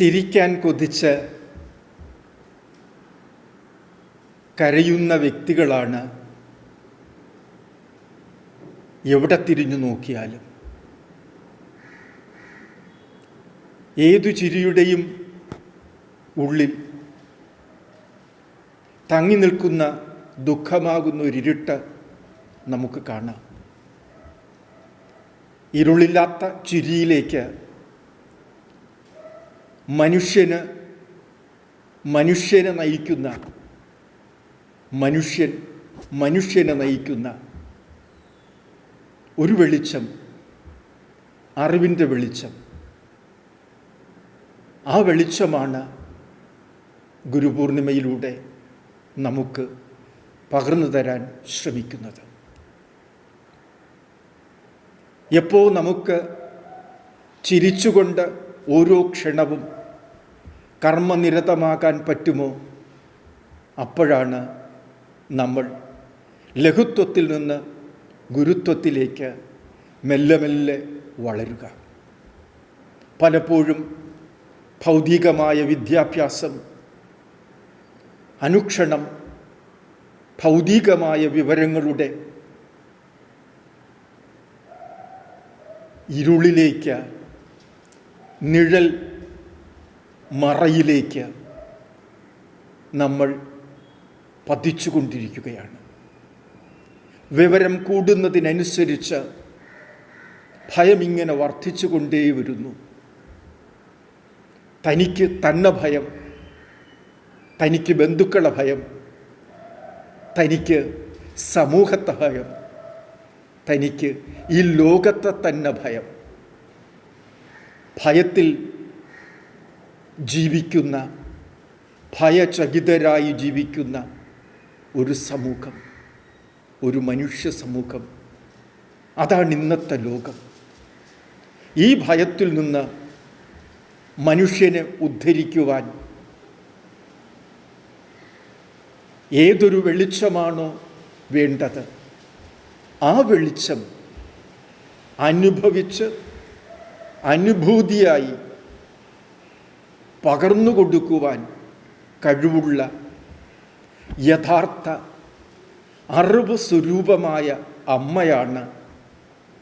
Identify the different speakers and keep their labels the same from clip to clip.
Speaker 1: ചിരിക്കാൻ കൊതിച്ച് കരയുന്ന വ്യക്തികളാണ് എവിടെ തിരിഞ്ഞു നോക്കിയാലും. ഏതു ചിരിയുടെയും ഉള്ളിൽ തങ്ങി നിൽക്കുന്ന ദുഃഖമാകുന്ന ഒരിരുട്ട് നമുക്ക് കാണാം. ഇരുളില്ലാത്ത ചിരിയിലേക്ക് മനുഷ്യന് മനുഷ്യനെ നയിക്കുന്ന മനുഷ്യൻ മനുഷ്യനെ നയിക്കുന്ന ഒരു വെളിച്ചം അറിവിന്റെ വെളിച്ചം. ആ വെളിച്ചമാണ് ഗുരുപൂർണിമയിലൂടെ നമുക്ക് പകർന്നു തരാൻ ശ്രമിക്കുന്നത്. എപ്പോൾ നമുക്ക് ചിരിച്ചുകൊണ്ട് ഓരോ ക്ഷണവും കർമ്മനിരതമാകാൻ പറ്റുമോ? അപ്പോഴാണ് നമ്മൾ ലഘുത്വത്തിൽ നിന്ന് ഗുരുത്വത്തിലേക്ക് മെല്ലെ മെല്ലെ വളരുക. പലപ്പോഴും ഭൗതികമായ വിദ്യാഭ്യാസം അനുക്ഷണം ഭൗതികമായ വിവരങ്ങളുടെ ഇരുളിലേക്ക് നിഴൽ മറയിലേക്ക് നമ്മൾ പതിച്ചുകൊണ്ടിരിക്കുകയാണ്. വിവരം കൂടുന്നതിനനുസരിച്ച് ഭയം ഇങ്ങനെ വർദ്ധിച്ചു കൊണ്ടേ വരുന്നു തനിക്ക് തന്നെ ഭയം തനിക്ക് ബന്ധുക്കളെ ഭയം തനിക്ക് സമൂഹത്തെ ഭയം തനിക്ക് ഈ ലോകത്തെ തന്നെ ഭയം. ഭയത്തിൽ ജീവിക്കുന്ന ഭയചകിതരായി ജീവിക്കുന്ന ഒരു സമൂഹം ഒരു മനുഷ്യ സമൂഹം. അതാണ് ഇന്നത്തെ ലോകം. ഈ ഭയത്തിൽ നിന്ന് മനുഷ്യനെ ഉദ്ധരിക്കുവാൻ ഏതൊരു വെളിച്ചമാണോ വേണ്ടത്? ആ വെളിച്ചം അനുഭവിച്ച് അനുഭൂതിയായി പകർന്നു കൊടുക്കുവാൻ കഴിവുള്ള യഥാർത്ഥ അറിവ് സ്വരൂപമായ അമ്മയാണ്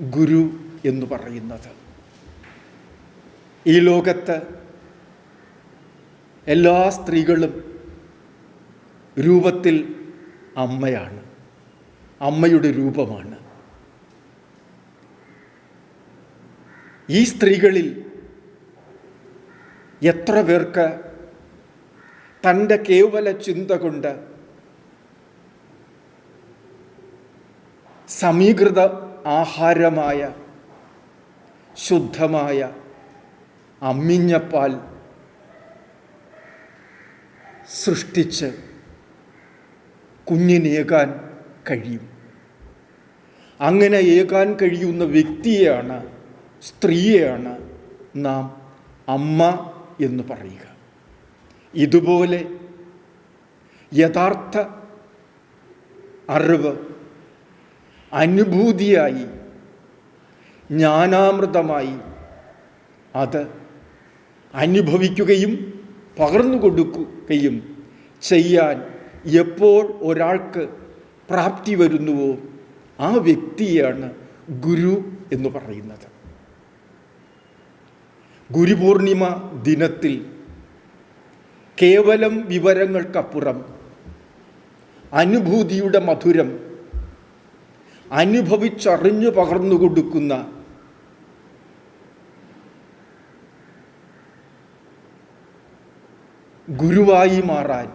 Speaker 1: ഗുരു എന്ന് പറയുന്നത്. ഈ ലോകത്ത് എല്ലാ സ്ത്രീകളും രൂപത്തിൽ അമ്മയാണ്. അമ്മയുടെ രൂപമാണ്. ഈ സ്ത്രീകളിൽ എത്ര പേർക്ക് തന്റെ കേവല ചിന്ത കൊണ്ട് സമീകൃത ആഹാരമായ ശുദ്ധമായ അമ്മിഞ്ഞപ്പാൽ സൃഷ്ടിച്ച് കുഞ്ഞിനേകാൻ കഴിയും. അങ്ങനെ ഏകാൻ കഴിയുന്ന വ്യക്തിയെയാണ് സ്ത്രീയെയാണ് നാം അമ്മ എന്ന് പറയുക. ഇതുപോലെ യഥാർത്ഥ അറിവ് അനുഭൂതിയായി ജ്ഞാനാമൃതമായി അത് അനുഭവിക്കുകയും പകർന്നു കൊടുക്കുകയും ചെയ്യാൻ എപ്പോൾ ഒരാൾക്ക് പ്രാപ്തി വരുന്നുവോ ആ വ്യക്തിയാണ് ഗുരു എന്ന് പറയുന്നത്. ഗുരുപൂർണിമ ദിനത്തിൽ കേവലം വിവരങ്ങൾക്കപ്പുറം അനുഭൂതിയുടെ മധുരം അനുഭവിച്ചറിഞ്ഞു പകർന്നു കൊടുക്കുന്ന ഗുരുവായി മാറാൻ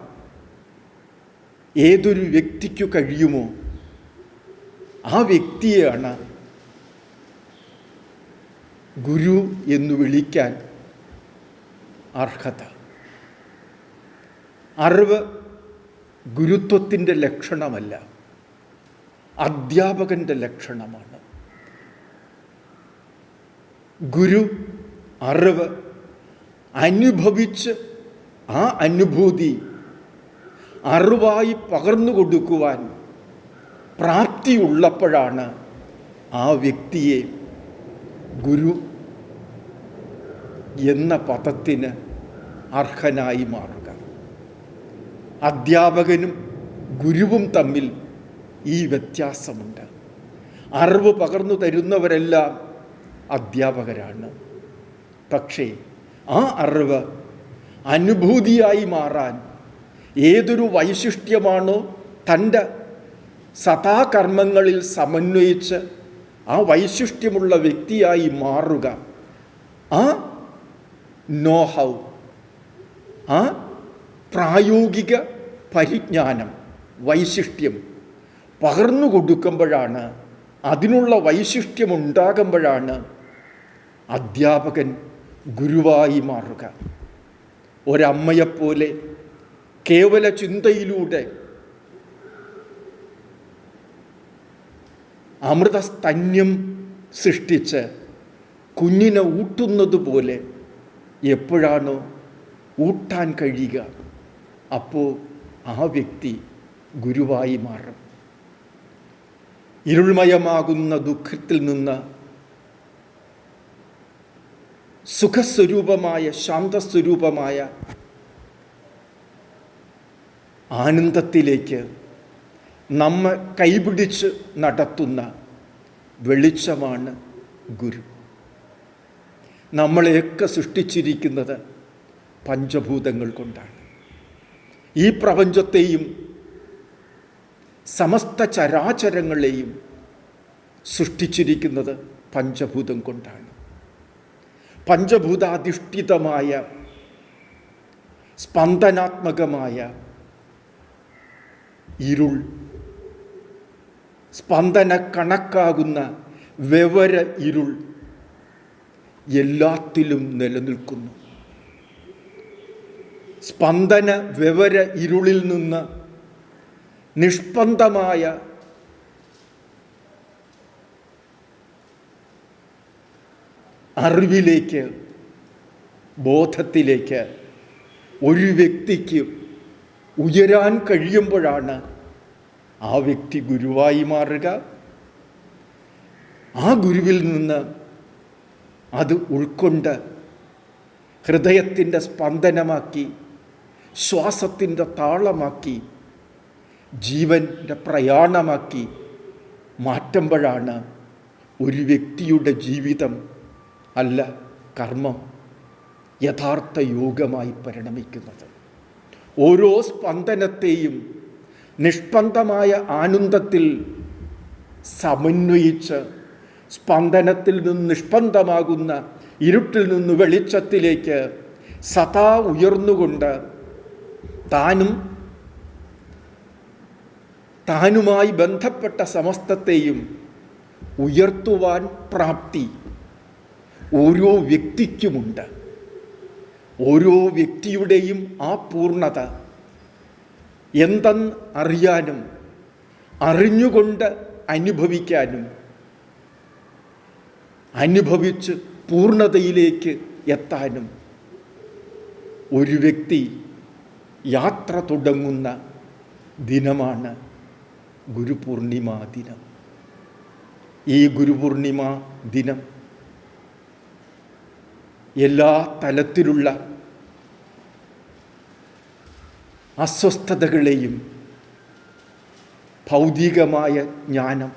Speaker 1: ഏതൊരു വ്യക്തിക്കു കഴിയുമോ ആ വ്യക്തിയെയാണ് ഗുരു എന്ന് വിളിക്കാൻ അർഹത. അറിവ് ഗുരുത്വത്തിന്റെ ലക്ഷണമല്ല അധ്യാപകന്റെ ലക്ഷണമാണ്. ഗുരു അറിവ് അനുഭവിച്ച് ആ അനുഭൂതി അറിവായി പകർന്നു കൊടുക്കുവാൻ പ്രാപ്തിയുള്ളപ്പോഴാണ് ആ വ്യക്തിയെ ഗുരു എന്ന പദത്തിന് അർഹനായി മാറുക. അധ്യാപകനും ഗുരുവും തമ്മിൽ ഈ വ്യത്യാസമുണ്ട്. അറിവ് പകർന്നു തരുന്നവരെല്ലാം അധ്യാപകരാണ്. പക്ഷേ ആ അറിവ് അനുഭൂതിയായി മാറാൻ ഏതൊരു വൈശിഷ്ട്യമാണോ തന്റെ സദാകർമ്മങ്ങളിൽ സമന്വയിച്ച് ആ വൈശിഷ്ട്യമുള്ള വ്യക്തിയായി മാറുക. ആ നോ ഹൗ ആ പ്രായോഗിക പരിജ്ഞാനം വൈശിഷ്ട്യം പകർന്നു കൊടുക്കുമ്പോഴാണ് അതിനുള്ള വൈശിഷ്ട്യം ഉണ്ടാകുമ്പോഴാണ് അധ്യാപകൻ ഗുരുവായി മാറുക. ഒരമ്മയെപ്പോലെ കേവല ചിന്തയിലൂടെ അമൃതസ്തന്യം സൃഷ്ടിച്ച് കുഞ്ഞിനെ ഊട്ടുന്നത് പോലെ എപ്പോഴാണോ ഊട്ടാൻ കഴിയുക അപ്പോൾ ആ വ്യക്തി ഗുരുവായി മാറും. ഇരുൾമയമാകുന്ന ദുഃഖത്തിൽ നിന്ന് സുഖസ്വരൂപമായ ശാന്തസ്വരൂപമായ ആനന്ദത്തിലേക്ക് നമ്മെ കൈപിടിച്ച് നടത്തുന്ന വെളിച്ചമാണ് ഗുരു. നമ്മളെയൊക്കെ സൃഷ്ടിച്ചിരിക്കുന്നത് പഞ്ചഭൂതങ്ങൾ കൊണ്ടാണ്. ഈ പ്രപഞ്ചത്തെയും സമസ്ത ചരാചരങ്ങളെയും സൃഷ്ടിച്ചിരിക്കുന്നത് പഞ്ചഭൂതം കൊണ്ടാണ്. പഞ്ചഭൂതാധിഷ്ഠിതമായ സ്പന്ദനാത്മകമായ ഇരുൾ സ്പന്ദന കണക്കാകുന്ന വെവര ഇരുൾ എല്ലാത്തിലും നിലനിൽക്കുന്നു. സ്പന്ദന വിവര ഇരുളിൽ നിന്ന് നിഷ്പന്ദമായ അറിവിലേക്ക് ബോധത്തിലേക്ക് ഒരു വ്യക്തിക്ക് ഉയരാൻ കഴിയുമ്പോഴാണ് ആ വ്യക്തി ഗുരുവായി മാറുക. ആ ഗുരുവിൽ നിന്ന് അത് ഉൾക്കൊണ്ട് ഹൃദയത്തിന്റെ സ്പന്ദനമാക്കി ശ്വാസത്തിന്റെ താളമാക്കി ജീവന്റെ പ്രയാണമാക്കി മാറ്റുമ്പോഴാണ് ഒരു വ്യക്തിയുടെ ജീവിതം അല്ല കർമ്മം യഥാർത്ഥ യോഗമായി പരിണമിക്കുന്നത്. ഓരോ സ്പന്ദനത്തെയും നിഷ്പന്ദമായ ആനന്ദത്തിൽ സമന്വയിച്ച് സ്പന്ദനത്തിൽ നിന്ന് നിഷ്പന്ദമാകുന്ന ഇരുട്ടിൽ നിന്ന് വെളിച്ചത്തിലേക്ക് സദാ ഉയർന്നുകൊണ്ട് താനും താനുമായി ബന്ധപ്പെട്ട സമസ്തത്തെയും ഉയർത്തുവാൻ പ്രാപ്തി ഓരോ വ്യക്തിക്കുമുണ്ട്. ഓരോ വ്യക്തിയുടെയും ആ പൂർണത എന്തെന്ന് അറിയാനും അറിഞ്ഞുകൊണ്ട് അനുഭവിക്കാനും അനുഭവിച്ച് പൂർണതയിലേക്ക് എത്താനും ഒരു വ്യക്തി യാത്ര തുടങ്ങുന്ന ദിനമാണ് ഗുരുപൂർണിമ ദിനം. ഈ ഗുരുപൂർണിമ ദിനം എല്ലാ തലത്തിലുള്ള അസ്വസ്ഥതകളെയും ഭൗതികമായ ജ്ഞാനം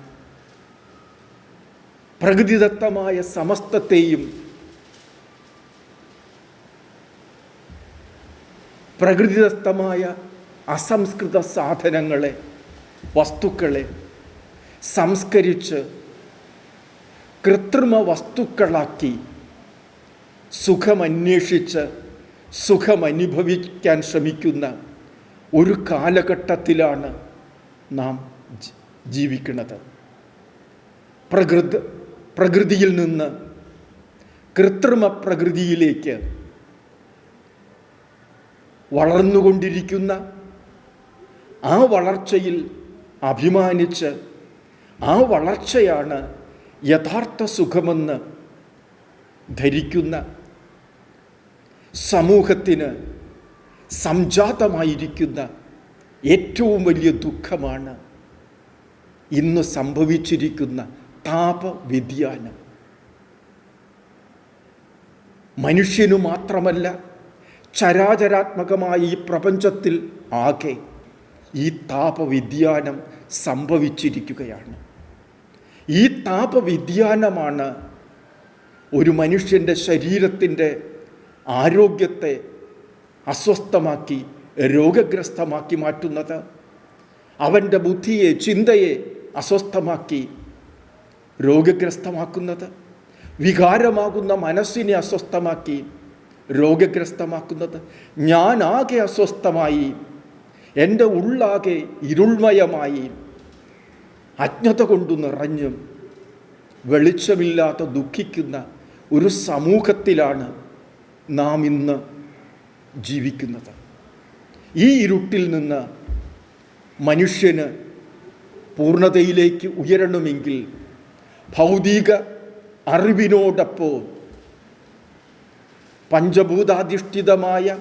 Speaker 1: പ്രകൃതിദത്തമായ സമസ്തത്തെയും പ്രകൃതിദത്തമായ അസംസ്കൃത സാധനങ്ങളെ വസ്തുക്കളെ സംസ്കരിച്ച് കൃത്രിമ വസ്തുക്കളാക്കി സുഖമന്വേഷിച്ച് സുഖമനുഭവിക്കാൻ ശ്രമിക്കുന്ന ഒരു കാലഘട്ടത്തിലാണ് നാം ജീവിക്കുന്നത്. പ്രകൃതി പ്രകൃതിയിൽ നിന്ന് കൃത്രിമ പ്രകൃതിയിലേക്ക് വളർന്നുകൊണ്ടിരിക്കുന്ന ആ വളർച്ചയിൽ അഭിമാനിച്ച് ആ വളർച്ചയാണ് യഥാർത്ഥ സുഖമെന്ന് ധരിക്കുന്ന സമൂഹത്തിന് സംജാതമായിരിക്കുന്ന ഏറ്റവും വലിയ ദുഃഖമാണ് ഇന്ന് സംഭവിച്ചിരിക്കുന്ന താപവ്യതിയാനം. മനുഷ്യനു മാത്രമല്ല ചരാചരാത്മകമായ ഈ പ്രപഞ്ചത്തിൽ ആകെ ഈ താപവ്യതിയാനം സംഭവിച്ചിരിക്കുകയാണ്. ഈ താപവ്യതിയാനമാണ് ഒരു മനുഷ്യന്റെ ശരീരത്തിന്റെ ആരോഗ്യത്തെ അസ്വസ്ഥമാക്കി രോഗഗ്രസ്തമാക്കി മാറ്റുന്നത്. അവന്റെ ബുദ്ധിയെ ചിന്തയെ അസ്വസ്ഥമാക്കി രോഗഗ്രസ്തമാക്കുന്നത്. വികാരമാകുന്ന മനസ്സിനെ അസ്വസ്ഥമാക്കി രോഗഗ്രസ്തമാക്കുന്നത്. ഞാനാകെ അസ്വസ്ഥമായി എന്റെ ഉള്ളാകെ ഇരുൾമയമായി അജ്ഞത കൊണ്ട് നിറഞ്ഞും വെളിച്ചമില്ലാത്ത ദുഃഖിക്കുന്ന ഒരു സമൂഹത്തിലാണ് നാം ഇന്ന് ജീവിക്കുന്നത്. ഈ ഇരുട്ടിൽ നിന്ന് മനുഷ്യന് പൂർണതയിലേക്ക് ഉയരണമെങ്കിൽ ഭൗതിക അറിവിനോടൊപ്പം പഞ്ചഭൂതാധിഷ്ഠിതമായ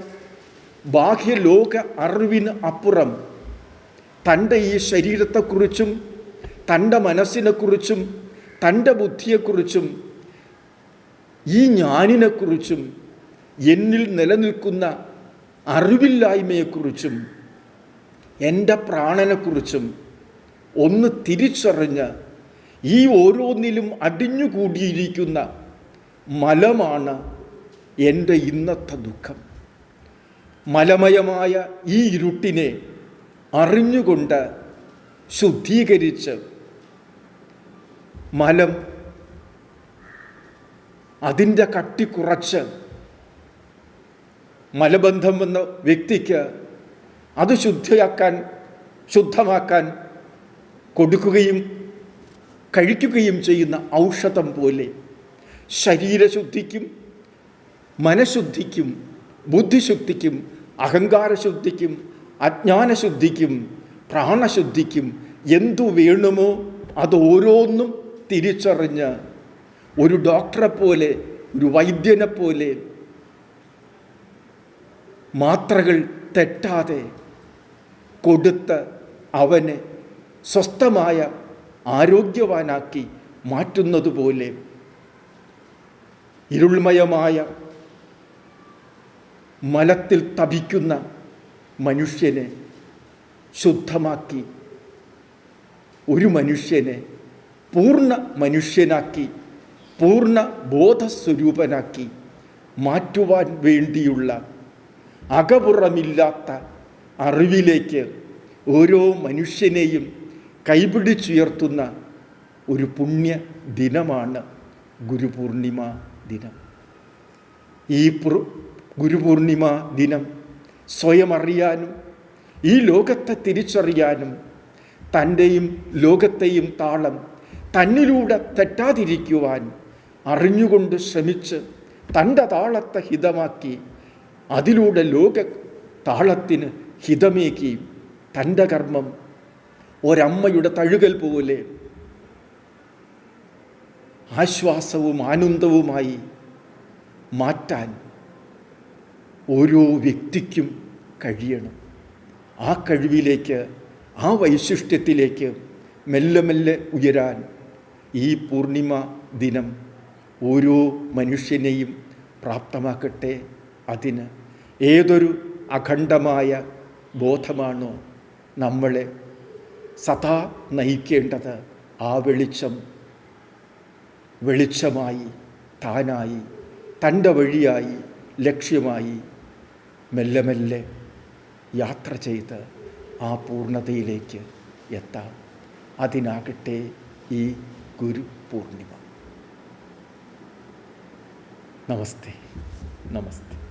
Speaker 1: ബാഹ്യലോക അറിവിന് അപ്പുറം തന്റെ ഈ ശരീരത്തെക്കുറിച്ചും തന്റെ മനസ്സിനെക്കുറിച്ചും തന്റെ ബുദ്ധിയെക്കുറിച്ചും ഈ ഞാനിനെക്കുറിച്ചും എന്നിൽ നിലനിൽക്കുന്ന അറിവില്ലായ്മയെക്കുറിച്ചും എന്റെ പ്രാണനെക്കുറിച്ചും ഒന്ന് തിരിച്ചറിഞ്ഞ് ഈ ഓരോന്നിലും അടിഞ്ഞുകൂടിയിരിക്കുന്ന മലമാണ് എന്റെ ഇന്നത്തെ ദുഃഖം. മലമയമായ ഈ ഇരുട്ടിനെ അറിഞ്ഞുകൊണ്ട് ശുദ്ധീകരിച്ച് മലം അതിന്റെ കട്ടി കുറച്ച് മലബന്ധം വന്ന വ്യക്തിക്ക് അത് ശുദ്ധിയാക്കാൻ ശുദ്ധമാക്കാൻ കൊടുക്കുകയും കഴിക്കുകയും ചെയ്യുന്ന ഔഷധം പോലെ ശരീരശുദ്ധിക്കും മനഃശുദ്ധിക്കും ബുദ്ധിശുദ്ധിക്കും അഹങ്കാരശുദ്ധിക്കും അജ്ഞാനശുദ്ധിക്കും പ്രാണശുദ്ധിക്കും എന്തു വേണമോ അത് ഓരോന്നും തിരിച്ചറിഞ്ഞ് ഒരു ഡോക്ടറെ പോലെ ഒരു വൈദ്യനെ പോലെ മാത്രകൾ തെറ്റാതെ കൊടുത്ത് അവനെ സ്വസ്ഥമായ ആരോഗ്യവാനാക്കി മാറ്റുന്നതുപോലെ ഇരുൾമയമായ മലത്തിൽ തപിക്കുന്ന മനുഷ്യനെ ശുദ്ധമാക്കി ഒരു മനുഷ്യനെ പൂർണ മനുഷ്യനാക്കി പൂർണ ബോധസ്വരൂപനാക്കി മാറ്റുവാൻ വേണ്ടിയുള്ള അകപുറമില്ലാത്ത അറിവിലേക്ക് ഓരോ മനുഷ്യനെയും കൈപിടിച്ചുയർത്തുന്ന ഒരു പുണ്യ ദിനമാണ് ഗുരുപൂർണിമ ദിനം. ഈ ഗുരുപൂർണിമ ദിനം സ്വയം അറിയാനും ഈ ലോകത്തെ തിരിച്ചറിയാനും തന്റെയും ലോകത്തെയും താളം തന്നിലൂടെ തെറ്റാതിരിക്കുവാൻ അറിഞ്ഞുകൊണ്ട് ശ്രമിച്ച് തന്റെ താളത്തെ ഹിതമാക്കി അതിലൂടെ ലോക താളത്തിന് ഹിതമേക്കി തന്റെ കർമ്മം ഒരമ്മയുടെ തഴുകൽ പോലെ ആശ്വാസവും ആനന്ദവുമായി മാറ്റാൻ ഓരോ വ്യക്തിക്കും കഴിയണം. ആ കഴിവിലേക്ക് ആ വൈശിഷ്ട്യത്തിലേക്ക് മെല്ലെ മെല്ലെ ഉയരാൻ ഈ പൂർണിമ ദിനം ഓരോ മനുഷ്യനെയും പ്രാപ്തമാക്കട്ടെ. അതിന് ഏതൊരു അഖണ്ഡമായ ബോധമാണോ നമ്മളെ സദാ നയിക്കേണ്ടത് ആ വെളിച്ചം വെളിച്ചമായി താനായി തന്റെ വഴിയായി ലക്ഷ്യമായി മെല്ലെ മെല്ലെ യാത്ര ചെയ്ത് ആ പൂർണതയിലേക്ക് എത്താം. അതിനാകട്ടെ ഈ ഗുരു പൂർണിമ. നമസ്തേ. നമസ്തേ.